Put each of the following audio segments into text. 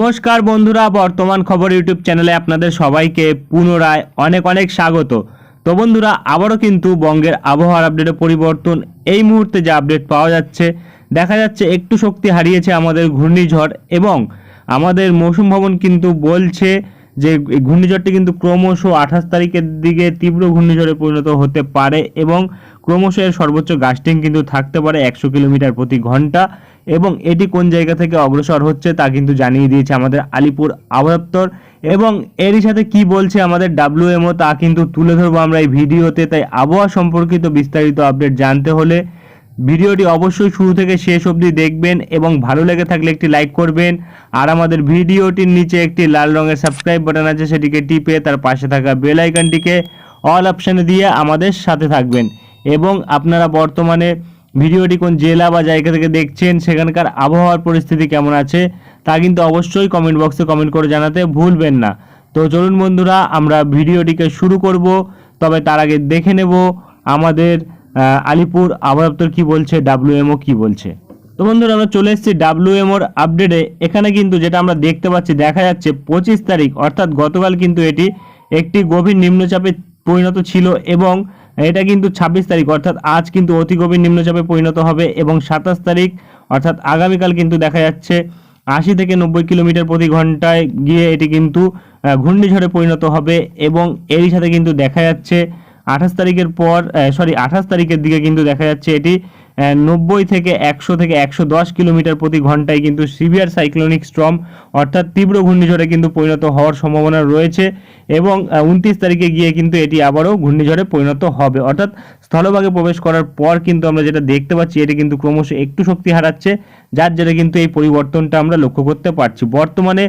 নমস্কার বন্ধুরা, বর্তমান খবর ইউটিউব চ্যানেলে আপনাদের সবাইকে পুনরায় অনেক অনেক স্বাগত। তো বন্ধুরা, আবারও কিন্তু বঙ্গের আবহাওয়ার আপডেটে পরিবর্তন। এই মুহূর্তে যে আপডেট পাওয়া যাচ্ছে, দেখা যাচ্ছে একটু শক্তি হারিয়েছে আমাদের ঘূর্ণিঝড় এবং আমাদের মৌসুম ভবন কিন্তু বলছে যে ঘূর্ণিঝড়টি কিন্তু ক্রমশ আঠাশ তারিখের দিকে তীব্র ঘূর্ণিঝড়ে পরিণত হতে পারে এবং ক্রমশ এর সর্বোচ্চ গাস্টিং কিন্তু থাকতে পারে একশো কিলোমিটার প্রতি ঘণ্টা। এবং এটি কোন জায়গা থেকে অগ্রসর হচ্ছে তা কিন্তু জানিয়ে দিয়েছে আমাদের আলিপুর আবহাওয়া এবং এরই সাথে কি বলছে আমাদের ডাব্লিউএমও তা কিন্তু তুলে ধরবো আমরা এই ভিডিওতে। তাই আবহাওয়া সম্পর্কিত বিস্তারিত আপডেট জানতে হলে ভিডিওটি অবশ্যই শুরু থেকে শেষ অবধি দেখবেন এবং ভালো লেগে থাকলে একটি লাইক করবেন। আর আমাদের ভিডিওটির নিচে একটি লাল রঙের সাবস্ক্রাইব বাটন আছে, সেটিকে টিপে তার পাশে থাকা বেল আইকনটিকে অল অপশানে দিয়ে আমাদের সাথে থাকবেন। এবং আপনারা বর্তমানে ভিডিওটি কোন জেলা বা জায়গা থেকে দেখছেন, সেখানকার আবহাওয়ার পরিস্থিতি কেমন আছে, তা কিন্তু অবশ্যই কমেন্ট বক্সে কমেন্ট করে জানাতে ভুলবেন না। তো চলুন বন্ধুরা, আমরা ভিডিওটিকে শুরু করব, তবে তার আগে দেখে নেব আমাদের আলিপুর আবহাওয়া দপ্তর কী বলছে ডাব্লিউএমও কী বলছে। তো বন্ধুরা, আমরা চলে এসেছি ডাব্লিউএমওর আপডেটে এখানে কিন্তু যেটা আমরা দেখতে পাচ্ছি, দেখা যাচ্ছে পঁচিশ তারিখ, অর্থাৎ গতকাল কিন্তু এটি একটি গভীর নিম্নচাপে পরিণত ছিল এবং এটা কিন্তু ছাব্বিশ তারিখ, অর্থাৎ আজ কিন্তু অতি গভীর নিম্নচাপে পরিণত হবে এবং সাতাশ তারিখ, অর্থাৎ আগামীকাল কিন্তু দেখা যাচ্ছে আশি থেকে নব্বই কিলোমিটার প্রতি ঘন্টায় গিয়ে এটি কিন্তু ঘূর্ণিঝড়ে পরিণত হবে এবং এরই সাথে কিন্তু দেখা যাচ্ছে আঠাশ তারিখের পর সরি আঠাশ তারিখের দিকে কিন্তু দেখা যাচ্ছে এটি নব্বই থেকে একশো থেকে একশো দশ কিলোমিটার প্রতি ঘন্টায় কিন্তু সিভিয়ার সাইক্লোনিক স্ট্রম, অর্থাৎ তীব্র ঘূর্ণিঝড়ে কিন্তু পরিণত হওয়ার সম্ভাবনা রয়েছে এবং উনত্রিশ তারিখে গিয়ে কিন্তু এটি আবারও ঘূর্ণিঝড়ে পরিণত হবে। অর্থাৎ স্থলভাগে প্রবেশ করার পর কিন্তু আমরা যেটা দেখতে পাচ্ছি, এটি কিন্তু ক্রমশ একটু শক্তি হারাচ্ছে, যার জেরে কিন্তু এই পরিবর্তনটা আমরা লক্ষ্য করতে পারছি। বর্তমানে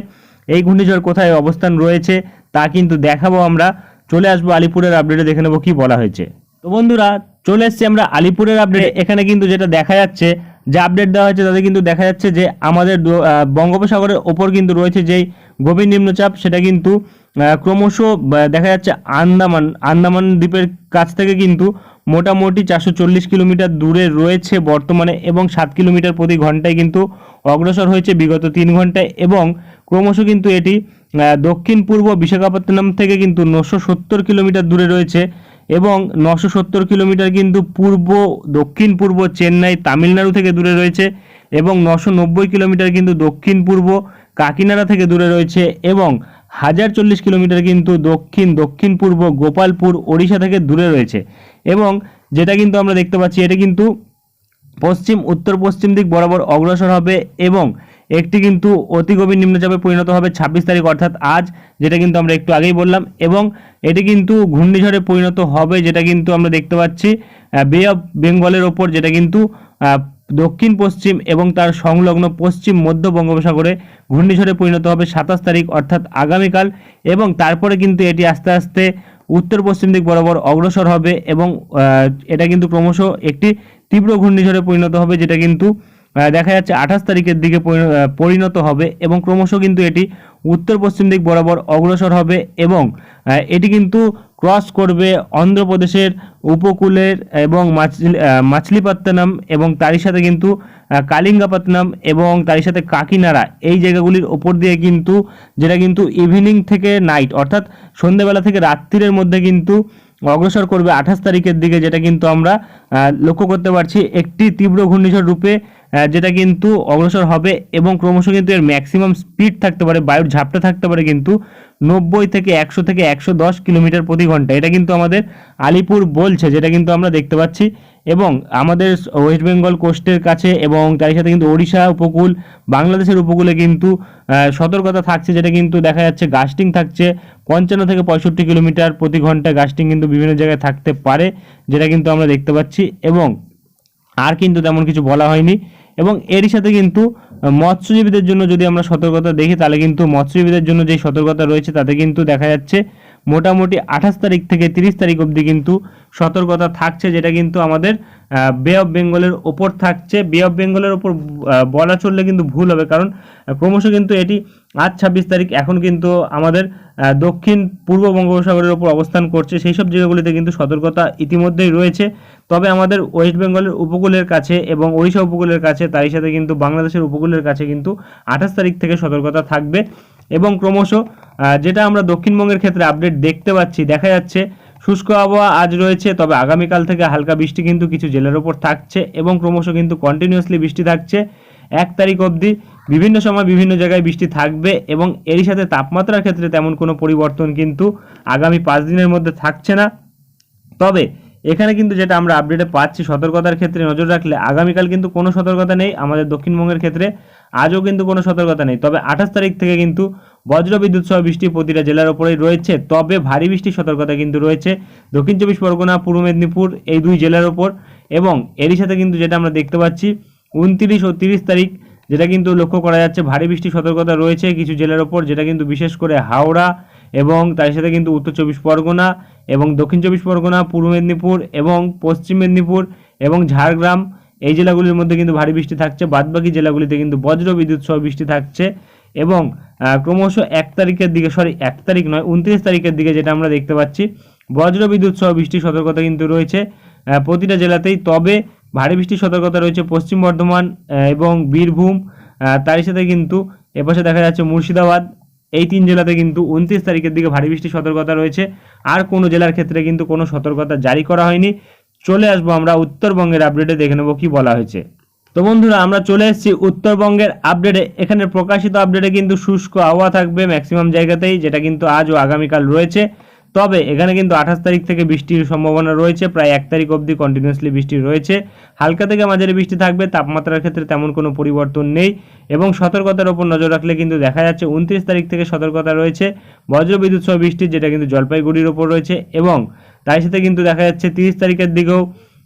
এই ঘূর্ণিঝড় কোথায় অবস্থান রয়েছে, তা কিন্তু দেখাবো আমরা। চলে আসব আলিপুরের আপডেটে, দেখে নেব কি বলা হয়েছে। তো বন্ধুরা চলে এসেছি আমরা আলিপুরের আপডেট এখানে কিন্তু যেটা দেখা যাচ্ছে, যে আপডেট দেওয়া হয়েছে, তাতে কিন্তু দেখা যাচ্ছে যে আমাদের বঙ্গোপসাগরের ওপর কিন্তু রয়েছে যেই গভীর নিম্নচাপ, সেটা কিন্তু ক্রমশ দেখা যাচ্ছে আন্দামান আন্দামান দ্বীপের কাছ থেকে কিন্তু মোটামুটি চারশো চল্লিশ কিলোমিটার দূরে রয়েছে বর্তমানে এবং সাত কিলোমিটার প্রতি ঘন্টায় কিন্তু অগ্রসর হয়েছে বিগত তিন ঘন্টায় এবং ক্রমশ কিন্তু এটি দক্ষিণ পূর্ব বিশাখাপত্তনম থেকে কিন্তু নশো সত্তর কিলোমিটার দূরে রয়েছে। এবং নশো সত্তর কিলোমিটার কিন্তু পূর্ব, দক্ষিণ পূর্ব চেন্নাই তামিলনাড়ু থেকে দূরে রয়েছে এবং নশো নব্বই কিলোমিটার কিন্তু দক্ষিণ পূর্ব কাকিনাড়া থেকে দূরে রয়েছে এবং হাজার চল্লিশ কিলোমিটার কিন্তু দক্ষিণ দক্ষিণ পূর্ব গোপালপুর, ওড়িশা থেকে দূরে রয়েছে। এবং যেটা কিন্তু আমরা দেখতে পাচ্ছি, এটা কিন্তু পশ্চিম উত্তর পশ্চিম দিক বরাবর অগ্রসর হবে এবং একটি কিন্তু অতি গভীর নিম্নচাপে পরিণত হবে ছাব্বিশ তারিখ, অর্থাৎ আজ, যেটা কিন্তু আমরা একটু আগেই বললাম, এবং এটি কিন্তু ঘূর্ণিঝড়ে পরিণত হবে, যেটা কিন্তু আমরা দেখতে পাচ্ছি বে অফ বেঙ্গলের ওপর, যেটা কিন্তু দক্ষিণ, পশ্চিম এবং তার সংলগ্ন পশ্চিম মধ্য বঙ্গোপসাগরে ঘূর্ণিঝড়ে পরিণত হবে সাতাশ তারিখ, অর্থাৎ আগামীকাল, এবং তারপরে কিন্তু এটি আস্তে আস্তে উত্তর পশ্চিম দিক বরাবর অগ্রসর হবে এবং এটা কিন্তু ক্রমশ একটি তীব্র ঘূর্ণিঝড়ে পরিণত হবে, যেটা কিন্তু দেখা যাচ্ছে আঠাশ তারিখের দিকে পরিণত হবে এবং ক্রমশ কিন্তু এটি উত্তর পশ্চিম দিক বরাবর অগ্রসর হবে এবং এটি কিন্তু ক্রস করবে অন্ধ্রপ্রদেশের উপকূলের এবং মাছলিপত্তনম এবং তারই সাথে কিন্তু আহ, কালিঙ্গাপত্তনম এবং তারই সাথে কাকিনাড়া। এই জায়গাগুলির ওপর দিয়ে কিন্তু যেটা কিন্তু ইভিনিং থেকে নাইট অর্থাৎ সন্ধ্যেবেলা থেকে রাত্রির মধ্যে কিন্তু অগ্রসর করবে আঠাশ তারিখের দিকে যেটা কিন্তু আমরা লক্ষ্য করতে পারছি একটি তীব্র ঘূর্ণিঝড় রূপে যেটা কিন্তু অগ্রসর হবে এবং ক্রমশ কিন্তু এর ম্যাক্সিমাম স্পিড থাকতে পারে, বায়ুর ঝাপটা থাকতে পারে কিন্তু নব্বই থেকে একশো থেকে একশো দশ কিলোমিটার প্রতি ঘণ্টা। এটা কিন্তু আমাদের আলিপুর বলছে, যেটা কিন্তু আমরা দেখতে পাচ্ছি। এবং আমাদের ওয়েস্ট বেঙ্গল কোস্টের কাছে এবং তার সাথে কিন্তু ওড়িশা উপকূল, বাংলাদেশের উপকূলে কিন্তু সতর্কতা থাকছে, যেটা কিন্তু দেখা যাচ্ছে গাস্টিং থাকছে। পঞ্চান্ন থেকে পঁয়ষট্টি কিলোমিটার প্রতি ঘণ্টা গাস্টিং কিন্তু বিভিন্ন জায়গায় থাকতে পারে, যেটা কিন্তু আমরা দেখতে পাচ্ছি। এবং আর কিন্তু তেমন কিছু বলা হয়নি। এবং এরই সাথে কিন্তু মৎস্যজীবীদের জন্য যদি আমরা সতর্কতা দেখি, তাহলে কিন্তু মৎস্যজীবীদের জন্য যে সতর্কতা রয়েছে, তাতে কিন্তু দেখা যাচ্ছে মোটামুটি আঠাশ তারিখ থেকে তিরিশ তারিখ অবধি কিন্তু সতর্কতা থাকছে, যেটা কিন্তু আমাদের বে অফ বেঙ্গলের ওপর থাকছে। বে অফ বেঙ্গলের ওপর বলা চললে কিন্তু ভুল হবে, কারণ ক্রমশ কিন্তু এটি আজ ছাব্বিশ তারিখ, এখন কিন্তু আমাদের দক্ষিণ পূর্ব বঙ্গোপসাগরের ওপর অবস্থান করছে। সেই সব জায়গাগুলিতে কিন্তু সতর্কতা ইতিমধ্যেই রয়েছে। তবে আমাদের ওয়েস্ট বেঙ্গলের উপকূলের কাছে এবং ওড়িশা উপকূলের কাছে, তারই সাথে কিন্তু বাংলাদেশের উপকূলের কাছে কিন্তু আঠাশ তারিখ থেকে সতর্কতা থাকবে। এবং ক্রমশ যেটা আমরা দক্ষিণবঙ্গের ক্ষেত্রে আপডেট দেখতে পাচ্ছি, দেখা যাচ্ছে শুষ্ক আবহাওয়া আজ রয়েছে, তবে আগামীকাল থেকে হালকা বৃষ্টি কিন্তু কিছু জেলার ওপর থাকছে এবং ক্রমশ কিন্তু কন্টিনিউয়াসলি বৃষ্টি থাকছে। এক তারিখ অবধি বিভিন্ন সময় বিভিন্ন জায়গায় বৃষ্টি থাকবে এবং এরই সাথে তাপমাত্রার ক্ষেত্রে তেমন কোনো পরিবর্তন কিন্তু আগামী পাঁচ দিনের মধ্যে থাকছে না। তবে এখানে কিন্তু যেটা আমরা আপডেটে পাচ্ছি সতর্কতার ক্ষেত্রে নজর রাখলে আগামীকাল কিন্তু কোনো সতর্কতা নেই, আমাদের দক্ষিণবঙ্গের ক্ষেত্রে আজও কিন্তু কোনো সতর্কতা নেই। তবে আঠাশ তারিখ থেকে কিন্তু বজ্র বিদ্যুৎ সহ বৃষ্টি প্রতিটা জেলার ওপরেই রয়েছে, তবে ভারী বৃষ্টির সতর্কতা কিন্তু রয়েছে। দক্ষিণ চব্বিশ পরগনা, পূর্ব মেদিনীপুর এই দুই জেলার ওপর এবং এরই সাথে কিন্তু যেটা আমরা দেখতে পাচ্ছি, উনত্রিশ ও তিরিশ তারিখ যেটা কিন্তু লক্ষ্য করা যাচ্ছে, ভারী বৃষ্টির সতর্কতা রয়েছে কিছু জেলার ওপর, যেটা কিন্তু বিশেষ করে হাওড়া এবং তার সাথে কিন্তু উত্তর চব্বিশ পরগনা এবং দক্ষিণ চব্বিশ পরগনা, পূর্ব মেদিনীপুর এবং পশ্চিম মেদিনীপুর এবং ঝাড়গ্রাম। এই জেলাগুলির মধ্যে কিন্তু ভারী বৃষ্টি থাকছে। বাদবাকি জেলাগুলিতে কিন্তু বজ্র বিদ্যুৎ সহ বৃষ্টি থাকছে এবং ক্রমশ এক তারিখের দিকে সরি এক তারিখ নয়, উনত্রিশ তারিখের দিকে যেটা আমরা দেখতে পাচ্ছি বজ্র বিদ্যুৎ সহ বৃষ্টির সতর্কতা কিন্তু রয়েছে প্রতিটা জেলাতেই। তবে ভারী বৃষ্টির সতর্কতা রয়েছে পশ্চিম বর্ধমান এবং বীরভূম তারই সাথে কিন্তু এপাশে দেখা যাচ্ছে মুর্শিদাবাদ এই তিন জেলাতে কিন্তু উনত্রিশ তারিখের দিকে ভারী বৃষ্টির সতর্কতা রয়েছে। আর কোনো জেলার ক্ষেত্রে কিন্তু কোনো সতর্কতা জারি করা হয়নি। চলে আসব আমরা উত্তরবঙ্গের আপডেটে দেখে নেব কি বলা হয়েছে। তো বন্ধুরা, আমরা চলে এসেছি উত্তরবঙ্গের আপডেটে এখানে প্রকাশিত আপডেটে কিন্তু শুষ্ক আবহাওয়া থাকবে ম্যাক্সিমাম জায়গাতেই, যেটা কিন্তু আজ ও আগামীকাল রয়েছে। তবে এখানে কিন্তু আঠাশ তারিখ থেকে বৃষ্টির সম্ভাবনা রয়েছে, প্রায় এক তারিখ অবধি কন্টিনিউয়াসলি বৃষ্টি রয়েছে। হালকা থেকে মাঝারি বৃষ্টি থাকবে, তাপমাত্রার ক্ষেত্রে তেমন কোনো পরিবর্তন নেই এবং সতর্কতার উপর নজর রাখলে কিন্তু দেখা যাচ্ছে উনত্রিশ তারিখ থেকে সতর্কতা রয়েছে। বজ্রবিদ্যুৎ সহ বৃষ্টির যেটা কিন্তু জলপাইগুড়ির ওপর রয়েছে এবং তার সাথে কিন্তু দেখা যাচ্ছে তিরিশ তারিখের দিকেও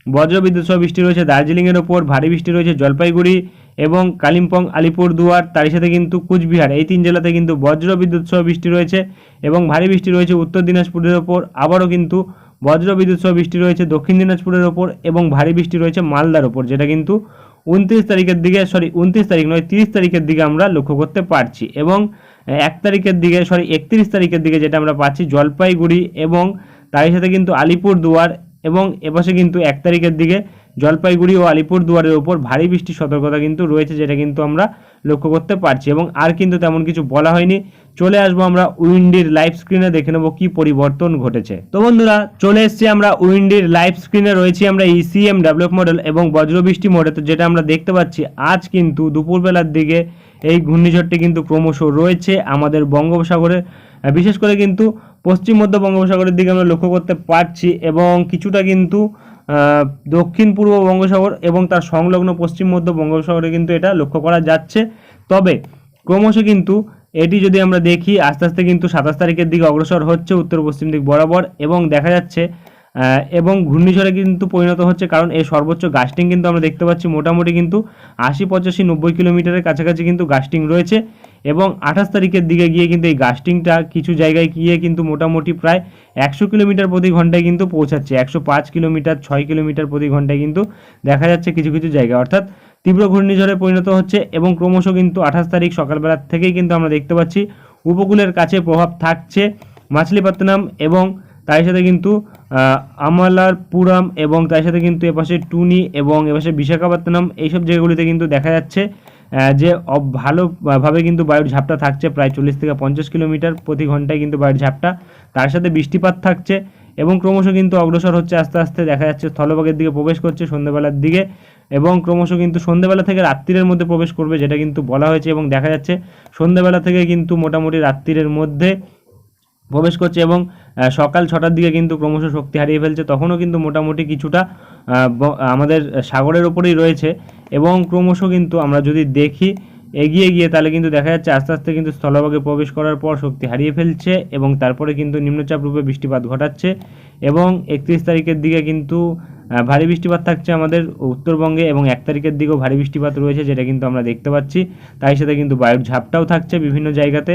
বজ্রবিদ্যুৎ সহ বৃষ্টি রয়েছে, দার্জিলিংয়ের ওপর ভারী বৃষ্টি রয়েছে জলপাইগুড়ি এবং কালিম্পং, আলিপুরদুয়ার, তার সাথে কিন্তু কুচবিহার, এই তিন জেলাতে কিন্তু বজ্র বিদ্যুৎ সহ বৃষ্টি রয়েছে এবং ভারী বৃষ্টি রয়েছে উত্তর দিনাজপুরের ওপর, আবারও কিন্তু বজ্র বিদ্যুৎ সহ বৃষ্টি রয়েছে দক্ষিণ দিনাজপুরের ওপর এবং ভারী বৃষ্টি রয়েছে মালদার ওপর, যেটা কিন্তু উনত্রিশ তারিখের দিকে সরি উনত্রিশ তারিখ নয়, তিরিশ তারিখের দিকে আমরা লক্ষ্য করতে পারছি এবং এক তারিখের দিকে সরি একত্রিশ তারিখের দিকে যেটা আমরা পাচ্ছি জলপাইগুড়ি এবং তার সাথে কিন্তু আলিপুরদুয়ার এবং এপাশে কিন্তু এক তারিখের দিকে জলপাইগুড়ি ও আলিপুরদুয়ারের ওপর ভারী বৃষ্টির সতর্কতা কিন্তু রয়েছে, যেটা কিন্তু আমরা লক্ষ্য করতে পারছি এবং আর কিন্তু তেমন কিছু বলা হয়নি। চলে আসব আমরা উইন্ডির লাইভ স্ক্রিনে, দেখে নেব কি পরিবর্তন ঘটেছে। তো বন্ধুরা, চলে এসেছি আমরা উইন্ডির লাইভ স্ক্রিনে, রয়েছি আমরা ইসিএম ডেভেলপ মডেল এবং বজ্রবৃষ্টি মডেল যেটা আমরা দেখতে পাচ্ছি, আজ কিন্তু দুপুরবেলার দিকে এই ঘূর্ণিঝড়টি কিন্তু ক্রমশ রয়েছে আমাদের বঙ্গোপসাগরে। বিশেষ করে কিন্তু পশ্চিম মধ্য বঙ্গোপসাগরের দিকে আমরা লক্ষ্য করতে পারছি এবং কিছুটা কিন্তু দক্ষিণ পূর্ব বঙ্গোপসাগর এবং তার সংলগ্ন পশ্চিম মধ্য বঙ্গোপসাগরে কিন্তু এটা লক্ষ্য করা যাচ্ছে। তবে ক্রমশ কিন্তু এটি যদি আমরা দেখি, আস্তে আস্তে কিন্তু সাতাশ তারিখের দিকে অগ্রসর হচ্ছে উত্তর পশ্চিম দিক বরাবর এবং দেখা যাচ্ছে এবং ঘূর্ণিঝড়ে কিন্তু পরিণত হচ্ছে কারণ এই সর্বোচ্চ গাস্টিং কিন্তু আমরা দেখতে পাচ্ছি। মোটামুটি কিন্তু আশি, পঁচাশি, নব্বই কিলোমিটারের কাছাকাছি কিন্তু গাস্টিং রয়েছে। এবং আঠাশ তারিখের দিকে গিয়ে কিন্তু এই গাস্টিংটা কিছু জায়গায় গিয়ে কিন্তু মোটামুটি প্রায় একশো কিলোমিটার প্রতি ঘন্টায় কিন্তু পৌঁছাচ্ছে। একশো পাঁচ কিলোমিটার, ছয় কিলোমিটার প্রতি ঘন্টায় কিন্তু দেখা যাচ্ছে কিছু কিছু জায়গায়। অর্থাৎ তীব্র ঘূর্ণিঝড়ে পরিণত হচ্ছে এবং ক্রমশ কিন্তু আঠাশ তারিখ সকালবেলার থেকেই কিন্তু আমরা দেখতে পাচ্ছি উপকূলের কাছে প্রভাব থাকছে মাছলিপাতনাম এবং তার সাথে কিন্তু আমালারপুরম এবং তার সাথে কিন্তু এপাশে টুনি এবং এপাশে বিশাখাপত্তনম। এইসব জায়গাগুলিতে কিন্তু দেখা যাচ্ছে যে ভালোভাবে কিন্তু বায়ুর ঝাপটা থাকছে প্রায় চল্লিশ থেকে পঞ্চাশ কিলোমিটার প্রতি ঘন্টায় কিন্তু বায়ুর ঝাপটা। তার সাথে বৃষ্টিপাত থাকছে এবং ক্রমশ কিন্তু অগ্রসর হচ্ছে, আস্তে আস্তে দেখা যাচ্ছে স্থলভাগের দিকে প্রবেশ করছে সন্ধ্যেবেলার দিকে এবং ক্রমশ কিন্তু সন্ধ্যেবেলা থেকে রাত্রিরের মধ্যে প্রবেশ করবে যেটা কিন্তু বলা হয়েছে এবং দেখা যাচ্ছে সন্ধ্যেবেলা থেকে কিন্তু মোটামুটি রাত্রিরের মধ্যে প্রবেশ করছে এবং সকাল ছটার দিকে কিন্তু ক্রমশ শক্তি হারিয়ে ফেলছে। তখনও কিন্তু মোটামুটি কিছুটা আমাদের সাগরের ওপরেই রয়েছে এবং ক্রমশ কিন্তু আমরা যদি দেখি এগিয়ে গিয়ে, তাহলে কিন্তু দেখা যাচ্ছে আস্তে আস্তে কিন্তু স্থলভাগে প্রবেশ করার পর শক্তি হারিয়ে ফেলছে এবং তারপরে কিন্তু নিম্নচাপ রূপে বৃষ্টিপাত ঘটাচ্ছে এবং একত্রিশ তারিখের দিকে কিন্তু ভারী বৃষ্টিপাত থাকছে আমাদের উত্তরবঙ্গে এবং এক তারিখের দিকেও ভারী বৃষ্টিপাত রয়েছে যেটা কিন্তু আমরা দেখতে পাচ্ছি। তাই সাথে কিন্তু বায়ুর ঝাপটাও থাকছে বিভিন্ন জায়গাতে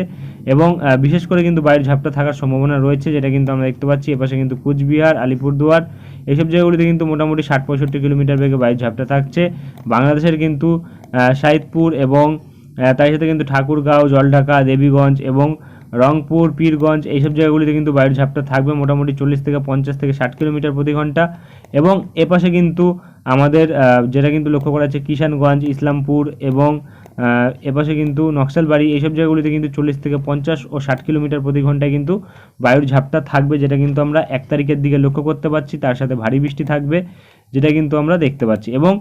এবং বিশেষ করে কিন্তু বায়ুর ঝাপটা থাকার সম্ভাবনা রয়েছে যেটা কিন্তু আমরা দেখতে পাচ্ছি। এপাশে কিন্তু কুচবিহার, আলিপুরদুয়ার এইসব জায়গাগুলিতে কিন্তু মোটামুটি ষাট পঁয়ষট্টি কিলোমিটার বেগে বায়ুর ঝাপটা থাকছে। বাংলাদেশের কিন্তু সাইদপুর এবং তার সাথে কিন্তু ঠাকুরগাঁও, জলঢাকা, দেবীগঞ্জ এবং রংপুর, পীরগঞ্জ এইসব জায়গাগুলিতে কিন্তু বায়ুর ঝাপটা থাকবে মোটামুটি চল্লিশ থেকে পঞ্চাশ থেকে ষাট কিলোমিটার প্রতি ঘণ্টা। এবং এপাশে কিন্তু আমাদের যেটা কিন্তু লক্ষ্য করা যাচ্ছে কিষানগঞ্জ, ইসলামপুর এবং এপাশে কিন্তু নকশালবাড়ি, এইসব জায়গাগুলিতে কিন্তু চল্লিশ থেকে পঞ্চাশ ও ষাট কিলোমিটার প্রতি ঘন্টায় কিন্তু বায়ুর ঝাপটা থাকবে, যেটা কিন্তু আমরা এক তারিখের দিকে লক্ষ্য করতে পারছি। তার সাথে ভারী বৃষ্টি থাকবে, যেটা কিন্তু আমরা দেখতে পাচ্ছি। এবং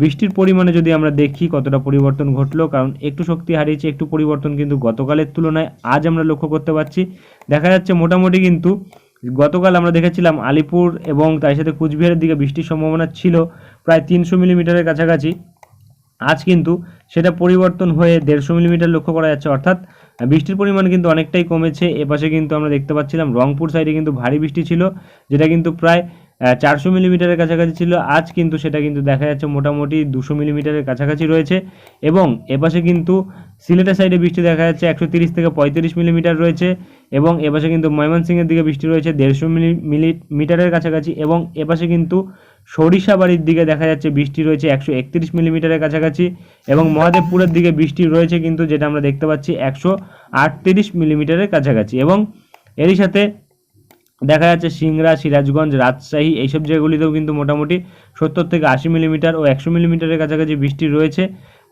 বৃষ্টির পরিমাণে যদি আমরা দেখি কতটা পরিবর্তন ঘটলো, কারণ একটু শক্তি হারিয়েছে, একটু পরিবর্তন কিন্তু গতকালের তুলনায় আজ আমরা লক্ষ্য করতে পারছি। দেখা যাচ্ছে মোটামুটি কিন্তু গতকাল আমরা দেখেছিলাম আলিপুর এবং তার সাথে কুচবিহারের দিকে বৃষ্টির সম্ভাবনা ছিল, প্রায় তিনশো মিলিমিটারের কাছাকাছি। আজ কিন্তু সেটা পরিবর্তন হয়ে দেড়শো মিলিমিটার লক্ষ্য করা যাচ্ছে। অর্থাৎ বৃষ্টির পরিমাণ কিন্তু অনেকটাই কমেছে। এপাশে কিন্তু আমরা দেখতে পাচ্ছিলাম রংপুর সাইডে কিন্তু ভারী বৃষ্টি ছিল, যেটা কিন্তু প্রায় চারশো মিলিমিটারের কাছাকাছি ছিল। আজ কিন্তু সেটা কিন্তু দেখা যাচ্ছে মোটামুটি দুশো মিলিমিটারের কাছাকাছি রয়েছে এবং এপাশে কিন্তু সিলেটের সাইডে বৃষ্টি দেখা যাচ্ছে একশো তিরিশ থেকে পঁয়ত্রিশ মিলিমিটার রয়েছে এবং এপাশে কিন্তু ময়মনসিংহের দিকে বৃষ্টি রয়েছে দেড়শো মিলি মিলিমিটারের কাছাকাছি এবং এপাশে কিন্তু সরিষাবাড়ির দিকে দেখা যাচ্ছে বৃষ্টি রয়েছে একশো একত্রিশ মিলিমিটারের কাছাকাছি এবং মহাদেবপুরের দিকে বৃষ্টি রয়েছে কিন্তু যেটা আমরা দেখতে পাচ্ছি একশো আটত্রিশ মিলিমিটারের কাছাকাছি এবং এরই সাথে দেখা যাচ্ছে সিংড়া, সিরাজগঞ্জ, রাজশাহী এইসব জায়গাগুলিতেও কিন্তু মোটামুটি সত্তর থেকে আশি মিলিমিটার ও একশো মিলিমিটারের কাছাকাছি বৃষ্টি রয়েছে।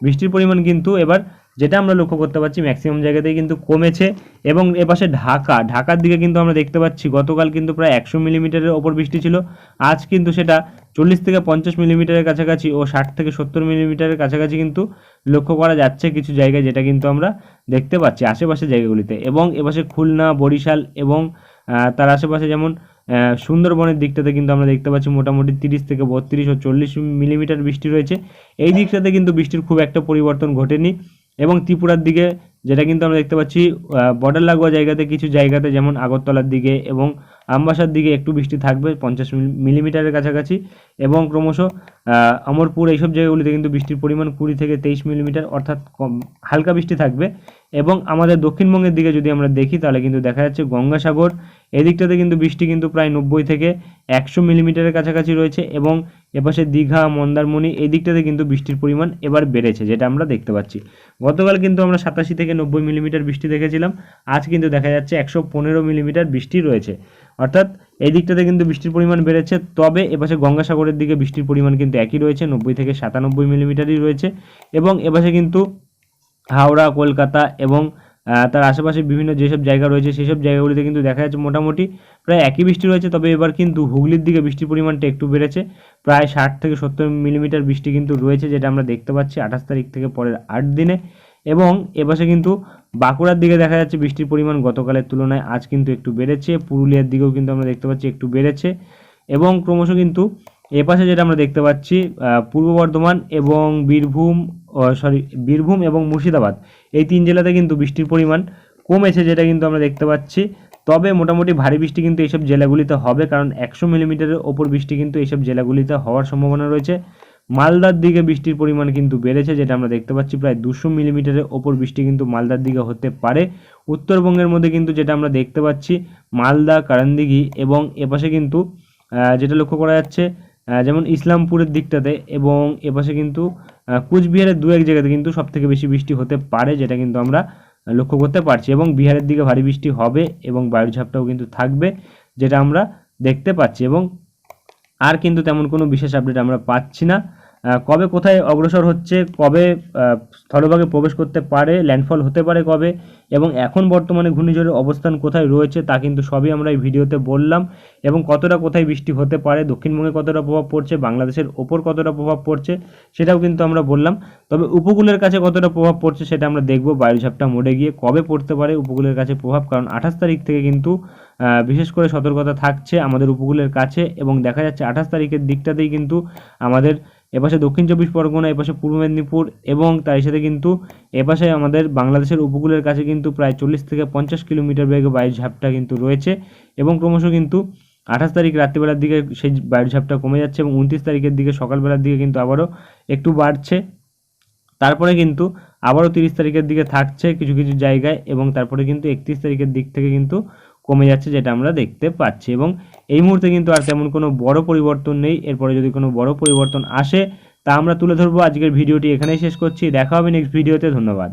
বৃষ্টির পরিমাণ কিন্তু এবার যেটা আমরা লক্ষ্য করতে পারছি ম্যাক্সিমাম জায়গাতেই কিন্তু কমেছে এবং এপাশে ঢাকা, ঢাকার দিকে কিন্তু আমরা দেখতে পাচ্ছি গতকাল কিন্তু প্রায় একশো মিলিমিটারের ওপর বৃষ্টি ছিল। আজ কিন্তু সেটা চল্লিশ থেকে পঞ্চাশ মিলিমিটারের কাছাকাছি ও ষাট থেকে সত্তর মিলিমিটারের কাছাকাছি কিন্তু লক্ষ্য করা যাচ্ছে কিছু জায়গায় যেটা কিন্তু আমরা দেখতে পাচ্ছি আশেপাশের জায়গাগুলিতে। এবং এপাশে খুলনা, বরিশাল এবং তার আশেপাশে যেমন সুন্দরবনের দিকটাতে কিন্তু আমরা দেখতে পাচ্ছি মোটামুটি তিরিশ থেকে বত্রিশ ও চল্লিশ মিলিমিটার বৃষ্টি রয়েছে। এই দিকটাতে কিন্তু বৃষ্টির খুব একটা পরিবর্তন ঘটেনি। এবং ত্রিপুরার দিকে, যেটা কিন্তু আমরা দেখতে পাচ্ছি বর্ডার লাগোয়া জায়গাতে কিছু জায়গাতে যেমন আগরতলার দিকে এবং আমবাসার দিকে একটু বৃষ্টি থাকবে, পঞ্চাশ মিলিমিটারের কাছাকাছি এবং ক্রমশ অমরপুর এইসব জায়গাগুলিতে কিন্তু বৃষ্টির পরিমাণ কুড়ি থেকে তেইশ মিলিমিটার, অর্থাৎ কম, হালকা বৃষ্টি থাকবে এবং আমাদের দক্ষিণবঙ্গের দিকে যদি আমরা দেখি, তাহলে কিন্তু দেখা যাচ্ছে গঙ্গাসাগর, এদিকটাতে কিন্তু বৃষ্টি কিন্তু প্রায় নব্বই থেকে একশো মিলিমিটারের কাছাকাছি রয়েছে এবং এপাশে দীঘা, মন্দারমণি, এই দিকটাতে কিন্তু বৃষ্টির পরিমাণ এবার বেড়েছে, যেটা আমরা দেখতে পাচ্ছি। গতকাল কিন্তু আমরা সাতাশি থেকে নব্বই মিলিমিটার বৃষ্টি দেখেছিলাম, আজ কিন্তু দেখা যাচ্ছে একশো পনেরো মিলিমিটার বৃষ্টি রয়েছে। অর্থাৎ এই দিকটাতে কিন্তু বৃষ্টির পরিমাণ বেড়েছে, তবে এপাশে গঙ্গাসাগরের দিকে বৃষ্টির পরিমাণ কিন্তু একই রয়েছে, নব্বই থেকে সাতানব্বই মিলিমিটারই রয়েছে, এবং এপাশে কিন্তু হাওড়া, কলকাতা এবং তার আশেপাশে বিভিন্ন যেসব জায়গা রয়েছে, সেসব জায়গাগুলিতে কিন্তু দেখা যাচ্ছে মোটামুটি প্রায় একই বৃষ্টি রয়েছে। তবে এবার কিন্তু হুগলির দিকে বৃষ্টির পরিমাণটা একটু বেড়েছে। প্রায় ষাট থেকে সত্তর মিলিমিটার বৃষ্টি কিন্তু রয়েছে, যেটা আমরা দেখতে পাচ্ছি আঠাশ তারিখ থেকে পরের আট দিনে। এবং এপাশে কিন্তু বাঁকুড়ার দিকে দেখা যাচ্ছে বৃষ্টির পরিমাণ গতকালের তুলনায় আজ কিন্তু একটু বেড়েছে। পুরুলিয়ার দিকেও কিন্তু আমরা দেখতে পাচ্ছি একটু বেড়েছে। এবং ক্রমশ কিন্তু এপাশে যেটা আমরা দেখতে পাচ্ছি পূর্ব বর্ধমান এবং বীরভূম সরি বীরভূম এবং মুর্শিদাবাদ। এই তিন জেলাতে কিন্তু বৃষ্টির পরিমাণ কমেছে, যেটা কিন্তু আমরা দেখতে পাচ্ছি। তবে মোটামুটি ভারী বৃষ্টি কিন্তু এইসব জেলাগুলিতে হবে, কারণ একশো মিলিমিটারের ওপর বৃষ্টি কিন্তু এইসব জেলাগুলিতে হওয়ার সম্ভাবনা রয়েছে। মালদার দিকে বৃষ্টির পরিমাণ কিন্তু বেড়েছে, যেটা আমরা দেখতে পাচ্ছি, প্রায় দুশো মিলিমিটারের ওপর বৃষ্টি কিন্তু মালদার দিকে হতে পারে। উত্তরবঙ্গের মধ্যে কিন্তু যেটা আমরা দেখতে পাচ্ছি, মালদা কারান্দিঘি এবং এপাশে কিন্তু যেটা লক্ষ্য করা যাচ্ছে যেমন ইসলামপুরের দিকটাতে এবং এপাশে কিন্তু কুচবিহারের দু এক জায়গাতে কিন্তু সব থেকে বেশি বৃষ্টি হতে পারে, যেটা কিন্তু আমরা লক্ষ্য করতে পারছি। এবং বিহারের দিকে ভারী বৃষ্টি হবে এবং বায়ুর ঝাপটাও কিন্তু থাকবে, যেটা আমরা দেখতে পাচ্ছি। এবং আর কিন্তু তেমন কোনো বিশেষ আপডেট আমরা পাচ্ছি না। কবে কোথায় অগ্রসর হচ্ছে, কবে স্থলভাগে প্রবেশ করতে পারে ল্যান্ডফল হতে পারে কবে, এবং এখন বর্তমানে ঘূর্ণিঝড়ের অবস্থান কোথায় রয়েছে তা কিন্তু সবই আমরা এই ভিডিওতে বললাম, এবং কতটা কোথায় বৃষ্টি হতে পারে, দক্ষিণবঙ্গে কতটা প্রভাব পড়ছে, বাংলাদেশের ওপর কতটা প্রভাব পড়ছে, সেটাও কিন্তু আমরা বললাম। তবে উপকূলের কাছে কতটা প্রভাব পড়ছে সেটা আমরা দেখব বায়ুঝাপটা মোড়ে গিয়ে কবে পড়তে পারে উপকূলের কাছে প্রভাব, কারণ আঠাশ তারিখ থেকে কিন্তু বিশেষ করে সতর্কতা থাকছে আমাদের উপকূলের কাছে, এবং দেখা যাচ্ছে আঠাশ তারিখের দিকটাতেই কিন্তু আমাদের এপাশে দক্ষিণ চব্বিশ পরগনা, এপাশে পূর্ব মেদিনীপুর এবং তার সাথে কিন্তু এপাশে আমাদের বাংলাদেশের উপকূলের কাছে কিন্তু প্রায় চল্লিশ থেকে পঞ্চাশ কিলোমিটার বেগে বায়ুর ঝাপটা কিন্তু রয়েছে এবং ক্রমশ কিন্তু আঠাশ তারিখ রাত্রিবেলার দিকে সেই বায়ুর ঝাপটা কমে যাচ্ছে এবং উনত্রিশ তারিখের দিকে সকালবেলার দিকে কিন্তু আবারও একটু বাড়ছে। তারপরে কিন্তু আবারও তিরিশ তারিখের দিকে থাকছে কিছু কিছু জায়গায় এবং তারপরে কিন্তু একত্রিশ তারিখের দিক থেকে কিন্তু কমে যাচ্ছে যেটা আমরা দেখতে পাচ্ছি। এবং এই মুহূর্তে কিন্তু আর তেমন কোনো বড় পরিবর্তন নেই। এরপরে যদি কোনো বড় পরিবর্তন আসে, তা আমরা তুলে ধরবো। আজকের ভিডিওটি এখানেই শেষ করছি। দেখা হবে নেক্সট ভিডিওতে ধন্যবাদ।